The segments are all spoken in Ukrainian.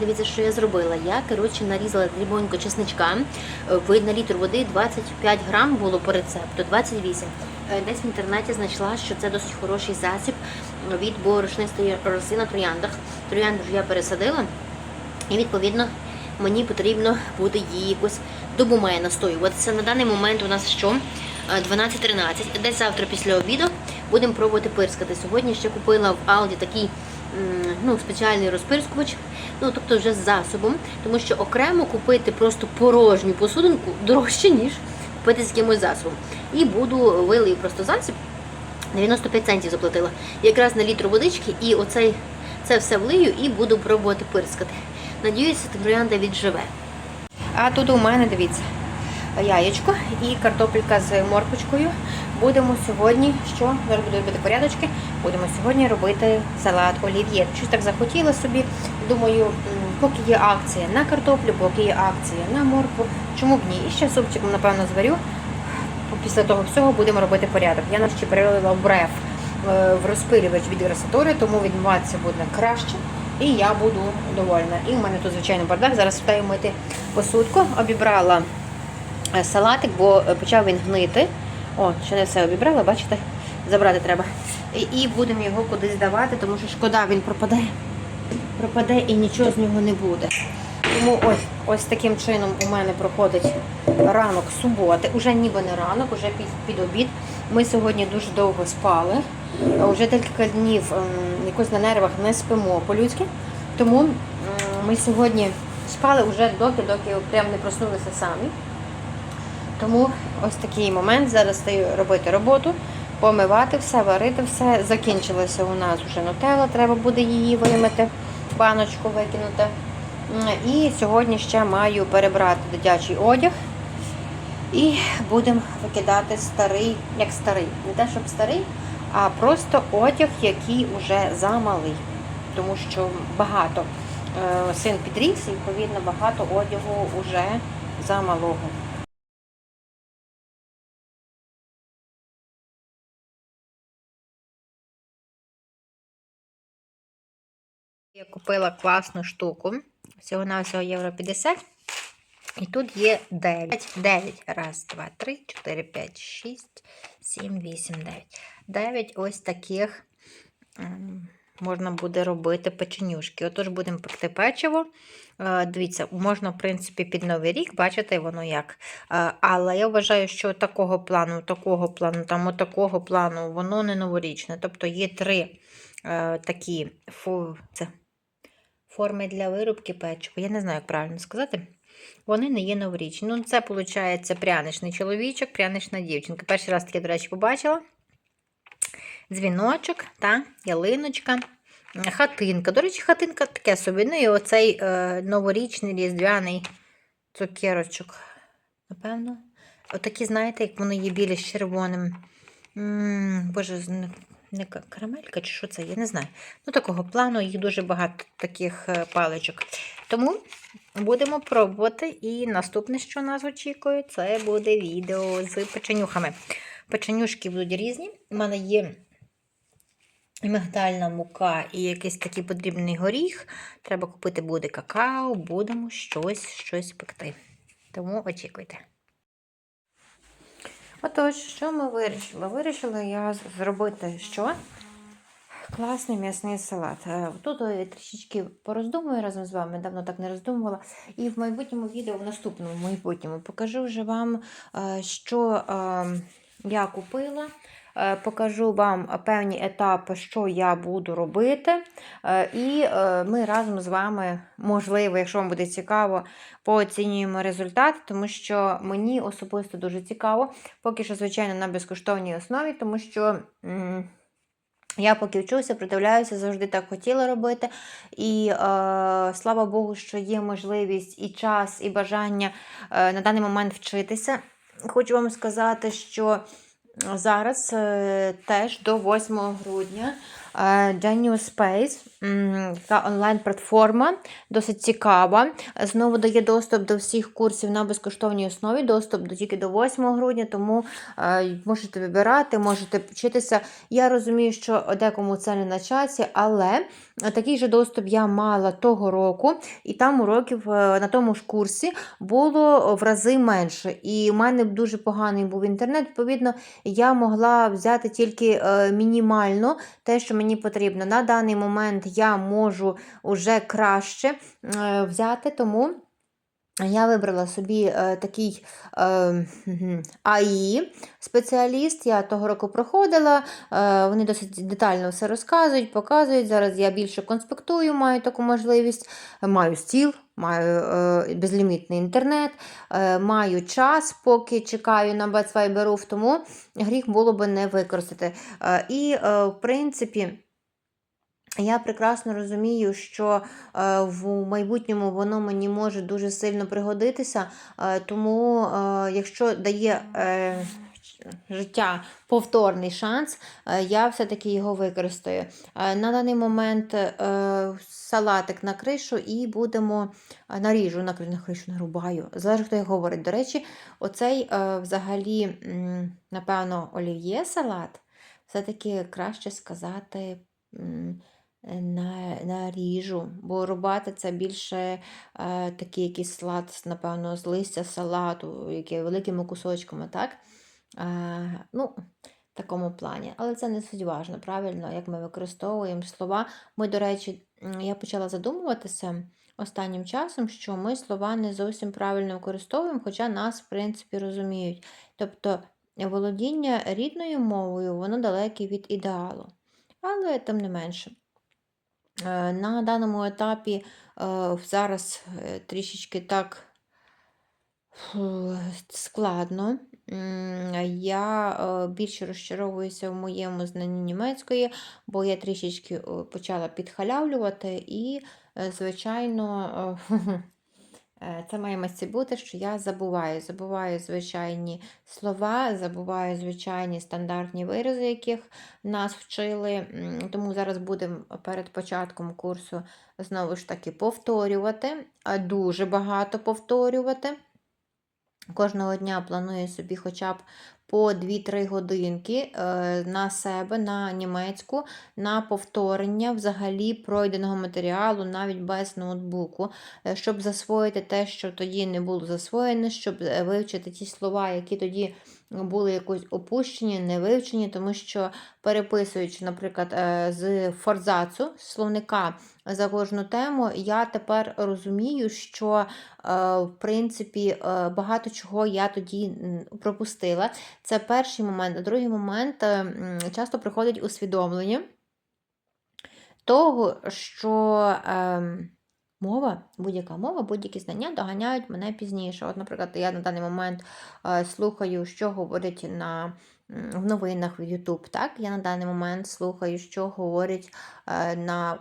Дивіться, що я зробила. Я коротше нарізала дрібонько чесничка. Е, на літр води 25 грам було по рецепту, 28. Е, Десь в інтернеті знайшла, що це досить хороший засіб від борошнистої роси на трояндах. Троянду ж я пересадила, і відповідно мені потрібно буде її якось добу має настоюватися. На даний момент у нас що? Е, 12.13. Десь завтра після обіду будемо пробувати пирскати. Сьогодні ще купила в Алді такий ну, спеціальний розпирскувач, ну тобто вже з засобом, тому що окремо купити просто порожню посудинку дорожче, ніж купити з якимось засобом. І буду вилию просто засіб. 95 центів заплатила. Якраз на літр водички, і оцей це все влию і буду пробувати пирскати. Надіюся, троянда відживе. А тут у мене, дивіться, яєчко і картопелька з морквочкою. Будемо сьогодні, що зараз буду робити порядочки. Будемо сьогодні робити салат олів'є. Щось так захотіла собі. Думаю, поки є акція на картоплю, поки є акція на моркву, чому б ні? І ще супчиком, напевно, зварю. Після того всього будемо робити порядок. Я нам перелила бреф е, в розпилювач від грасатори, тому відмиватися буде краще. І я буду довольна. І в мене тут, звичайно, бардак. Зараз встаю мити посудку. Обібрала е, салатик, бо е, почав він гнити. О, ще не все обібрала, бачите? Забрати треба. І, і будемо його кудись давати, тому що шкода, він пропаде. Пропаде і нічого з нього не буде. Тому ось, ось таким чином у мене проходить ранок суботи. Уже ніби не ранок, уже під, під обід. Ми сьогодні дуже довго спали. Вже декілька днів ем, якось на нервах не спимо по-людськи. Тому м, ми сьогодні спали вже доки, доки прям не проснулися самі. Тому ось такий момент. Зараз стаю робити роботу, помивати все, варити все. Закінчилася у нас вже нутелла, треба буде її вимити, баночку викинути. І сьогодні ще маю перебрати дитячий одяг. І будемо викидати старий, як старий. Не те, щоб старий, а просто одяг, який вже замалий. Тому що багато е, син підріс, і відповідно багато одягу вже замалого. Я купила класну штуку. Всього на всього євро 50. І тут є 9. 9. Раз, два, три, 4, 5, 6, 7, 8, 9. 9 ось таких ем, можна буде робити печенюшки. Отож, будемо пекти печиво. Е, Дивіться, можна, в принципі, під Новий рік, бачите, воно як. Е, Але я вважаю, що такого плану, такого плану, там отакого плану, воно не новорічне. Тобто є три е, такі фу, це, форми для виробки печива. Я не знаю, як правильно сказати. Вони не є новорічні. Ну, це, виходить, пряничний чоловічок, прянична дівчинка. Перший раз таке, до речі, побачила. Дзвіночок та ялиночка, хатинка. До речі, хатинка таке собі. Ну і оцей е, новорічний різдвяний цукерочок. Напевно. Отакі, знаєте, як воно є білі з червоним. М, Боже, з- не, карамелька чи що це? Я не знаю. Ну, такого плану, їх дуже багато таких е, паличок. Тому будемо пробувати. І наступне, що нас очікує, це буде відео з печенюхами. Печенюшки будуть різні. У мене є мигдальна мука і якийсь такий подрібний горіх. Треба купити буде какао, будемо щось, щось пекти. Тому очікуйте. Отож, що ми вирішили? Вирішила я зробити що? Класний м'ясний салат. Е, Тут трішечки пороздумую разом з вами, давно так не роздумувала. І в майбутньому відео, в наступному майбутньому, покажу вже вам, е, що е, я купила. Е, Покажу вам певні етапи, що я буду робити. Е, І е, ми разом з вами, можливо, якщо вам буде цікаво, пооцінюємо результат, тому що мені особисто дуже цікаво. Поки що, звичайно, на безкоштовній основі, тому що. я поки вчуся, придивляюся, завжди так хотіла робити. І е, слава Богу, що є можливість і час, і бажання е, на даний момент вчитися. Хочу вам сказати, що зараз е, теж до 8 грудня е, Genius Space, м, така онлайн-платформа, досить цікава. Знову дає доступ до всіх курсів на безкоштовній основі, доступ до тільки до 8 грудня, тому е, можете вибирати, можете вчитися. Я розумію, що декому це не на часі, але такий же доступ я мала того року, і там уроків е, на тому ж курсі було в рази менше. І в мене дуже поганий був інтернет. Відповідно, я могла взяти тільки е, мінімально те, що мені потрібно. На даний момент я можу вже краще е, взяти, тому. Я вибрала собі е, такий е, АІ спеціаліст. Я того року проходила. Е, вони досить детально все розказують, показують. Зараз я більше конспектую, маю таку можливість. Маю стіл, маю е, безлімітний інтернет, е, маю час, поки чекаю на Бацвайберу, тому гріх було би не використати. Е, і, е, в принципі. Я прекрасно розумію, що е, в майбутньому воно мені може дуже сильно пригодитися, е, тому е, якщо дає життя повторний шанс, я все-таки його використаю. На даний момент салатик на кришу і будемо наріжу на, кри- на кришу, нарубаю. Залежить, хто як говорить. До речі, оцей взагалі, напевно, олів'є салат, все-таки краще сказати. На, наріжу, бо рубати це більше е, такий якийсь салат, напевно, з листя салату, який великими кусочками, так? Е, ну, в такому плані. Але це не суть важно, правильно, як ми використовуємо слова. Ми, до речі, я почала задумуватися останнім часом, що ми слова не зовсім правильно використовуємо, хоча нас, в принципі, розуміють. Тобто володіння рідною мовою, воно далеке від ідеалу. Але тим не менше. Е, На даному етапі е, зараз е, трішечки так складно. Я більше розчаровуюся в моєму знанні німецької, бо я трішечки почала підхалявлювати, і, звичайно, Це має місце бути, що я забуваю. Забуваю звичайні слова, забуваю звичайні стандартні вирази, яких нас вчили. Тому зараз будемо перед початком курсу знову ж таки повторювати, дуже багато повторювати. Кожного дня планую собі хоча б по 2-3 годинки е, на себе, на німецьку, на повторення взагалі пройденого матеріалу, навіть без ноутбуку, е, щоб засвоїти те, що тоді не було засвоєне, щоб е, вивчити ті слова, які тоді були якось опущені, не вивчені, тому що переписуючи, наприклад, е, з форзацу, словника за кожну тему, я тепер розумію, що, е, в принципі, е, багато чого я тоді пропустила. Це перший момент. Другий момент е, часто приходить усвідомлення того, що ем, мова, будь-яка мова, будь-які знання доганяють мене пізніше. От, наприклад, я на даний момент е, слухаю, що говорить на, в новинах в YouTube. Так? Я на даний момент слухаю, що говорять е, на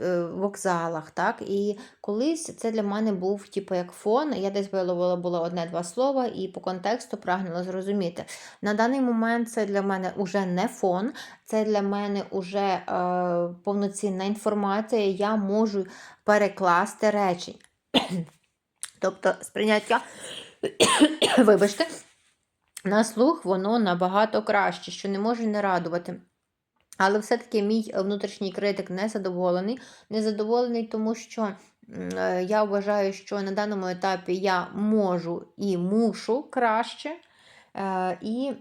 е, вокзалах. Так? І колись це для мене був типу, як фон. Я десь виловила було одне-два слова і по контексту прагнула зрозуміти. На даний момент це для мене вже не фон, це для мене вже е, повноцінна інформація. Я можу перекласти речень. Тобто сприйняття, вибачте, на слух воно набагато краще, що не може не радувати. Але все-таки мій внутрішній критик не задоволений. Незадоволений, тому що е, я вважаю, що на даному етапі я можу і мушу краще. Е, і,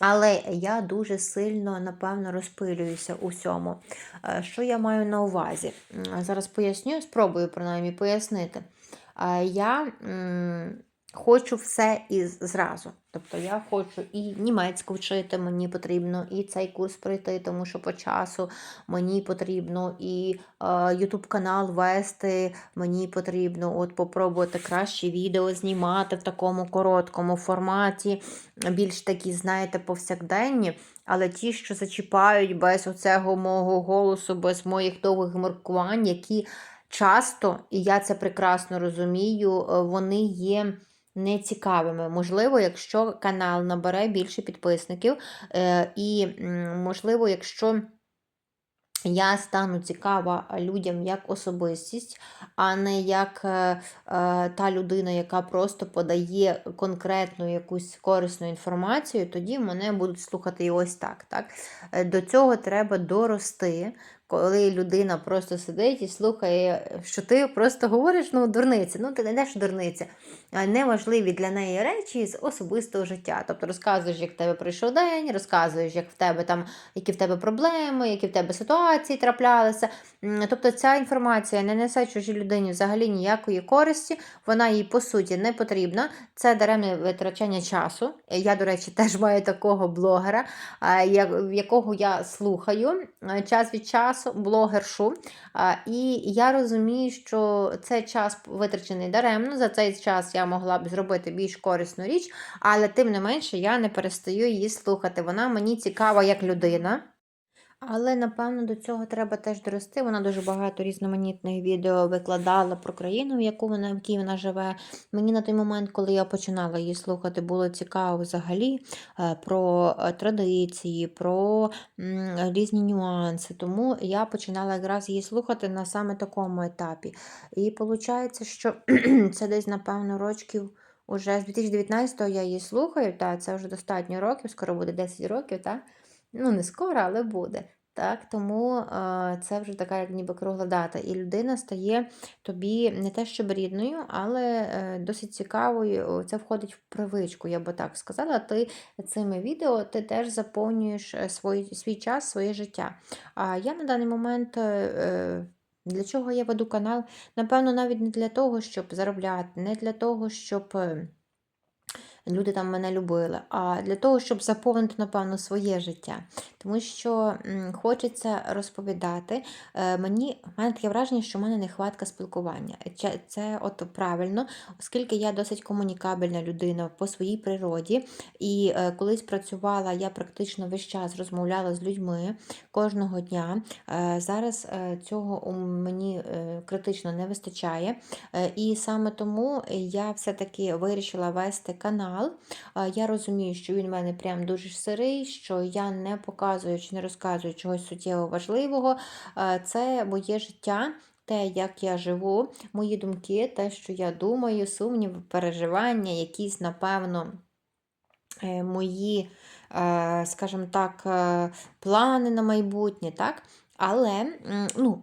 але я дуже сильно, напевно, розпилююся у всьому. Е, Що я маю на увазі? Зараз поясню, спробую принаймні пояснити. Я хочу все і зразу. Тобто я хочу і німецьку вчити, мені потрібно, і цей курс пройти, тому що по часу мені потрібно, і е, канал вести, мені потрібно от попробувати краще відео знімати в такому короткому форматі, більш такі, знаєте, повсякденні. Але ті, що зачіпають без оцього мого голосу, без моїх довгих маркувань, які часто, і я це прекрасно розумію, е, вони є нецікавими. Можливо, якщо канал набере більше підписників, е, і, можливо, якщо я стану цікава людям як особистість, а не як е, е, та людина, яка просто подає конкретну якусь корисну інформацію, тоді мене будуть слухати і ось так. так? Е, До цього треба дорости. Коли людина просто сидить і слухає, що ти просто говориш, ну, дурниці, ну ти не йдеш дурниці, неважливі для неї речі з особистого життя. Тобто розказуєш, як в тебе пройшов день, розказуєш, як в тебе там, які в тебе проблеми, які в тебе ситуації траплялися. Тобто ця інформація не несе чужій людині взагалі ніякої користі, вона їй по суті не потрібна. Це даремне витрачання часу. Я, до речі, теж маю такого блогера, якого я слухаю е, час від часу, блогершу. І я розумію, що цей час витрачений даремно. За цей час я могла б зробити більш корисну річ, але тим не менше я не перестаю її слухати. Вона мені цікава як людина. Але, напевно, до цього треба теж дорости. Вона дуже багато різноманітних відео викладала про країну, в яку вона, в якій вона живе. Мені на той момент, коли я починала її слухати, було цікаво взагалі е, про е, традиції, про різні нюанси. Тому я починала якраз її слухати на саме такому етапі. І виходить, що це десь, напевно, років. Уже з 2019-го я її слухаю, та це вже достатньо років, скоро буде 10 років, та? Ну, не скоро, але буде. Так, тому е, це вже така, як ніби кругла дата. І людина стає тобі не те, щоб рідною, але е, досить цікавою. Це входить в привичку, я би так сказала. Ти цими відео ти теж заповнюєш е, свій, свій час, своє життя. А я на даний момент. Для чого я веду канал? Напевно, навіть не для того, щоб заробляти, не для того, щоб люди там мене любили, а для того, щоб заповнити, напевно, своє життя. Тому що хочеться розповідати. Е, мені, в мене таке враження, що в мене нехватка спілкування. Це, от правильно, оскільки я досить комунікабельна людина по своїй природі. І е, колись працювала, я практично весь час розмовляла з людьми кожного дня. Е, зараз цього мені критично не вистачає. І саме тому я все-таки вирішила вести канал. Е, Я розумію, що він в мене прям дуже сирий, що я не показую чи не розказую чогось суттєво важливого. Це моє життя. Те, як я живу, мої думки, те, що я думаю, сумніви, переживання, якісь, напевно, е, мої, е, скажімо так, е, плани на майбутнє, так? Але ну,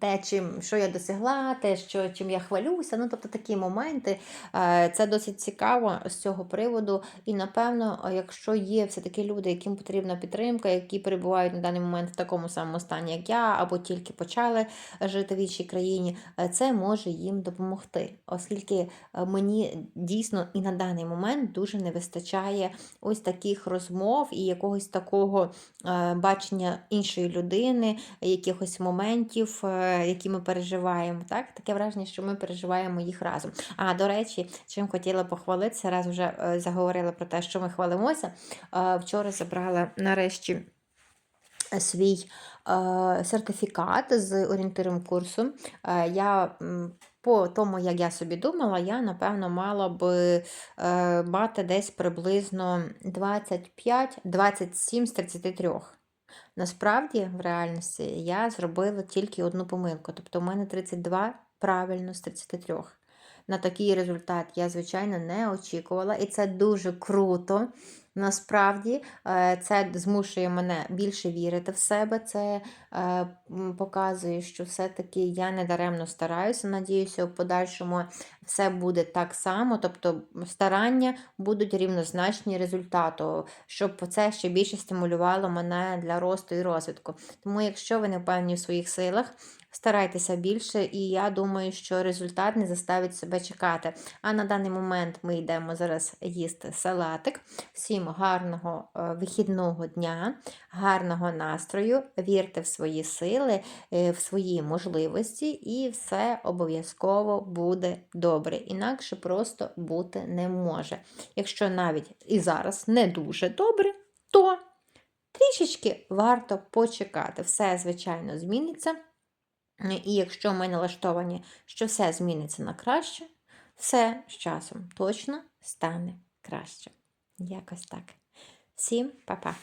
те, чим, що я досягла, те, що, чим я хвалюся, ну, тобто такі моменти, е, це досить цікаво з цього приводу. І, напевно, якщо є все-таки люди, яким потрібна підтримка, які перебувають на даний момент в такому самому стані, як я, або тільки почали жити в іншій країні, е, це може їм допомогти, оскільки е, мені дійсно і на даний момент дуже не вистачає ось таких розмов і якогось такого бачення іншої людини, якихось моментів, е, які ми переживаємо. Так? Таке враження, що ми переживаємо їх разом. А до речі, чим хотіла похвалитися, раз вже е, заговорила про те, що ми хвалимося. Е, Вчора забрала нарешті свій сертифікат з орієнтиром курсу. Я по тому, як я собі думала, я, напевно, мала би е, мати десь приблизно 25-27 з 33. Насправді, в реальності, я зробила тільки одну помилку. Тобто, у мене 32 правильно з 33. На такий результат я, звичайно, не очікувала, і це дуже круто. Насправді, е, це змушує мене більше вірити в себе. Це показує, що все-таки я не даремно стараюся. Надіюся, у подальшому все буде так само. Тобто старання будуть рівнозначні результату, щоб це ще більше стимулювало мене для росту і розвитку. Тому, якщо ви не впевнені в своїх силах, старайтеся більше, і я думаю, що результат не заставить себе чекати. А на даний момент ми йдемо зараз їсти салатик. Всім гарного е, вихідного дня, гарного настрою, вірте в свої сили, е, в свої можливості, і все обов'язково буде добре. Інакше просто бути не може. Якщо навіть і зараз не дуже добре, то трішечки варто почекати. Все, звичайно, зміниться. І якщо ми налаштовані, що все зміниться на краще, все з часом точно стане краще. Якось так. Всім па-па!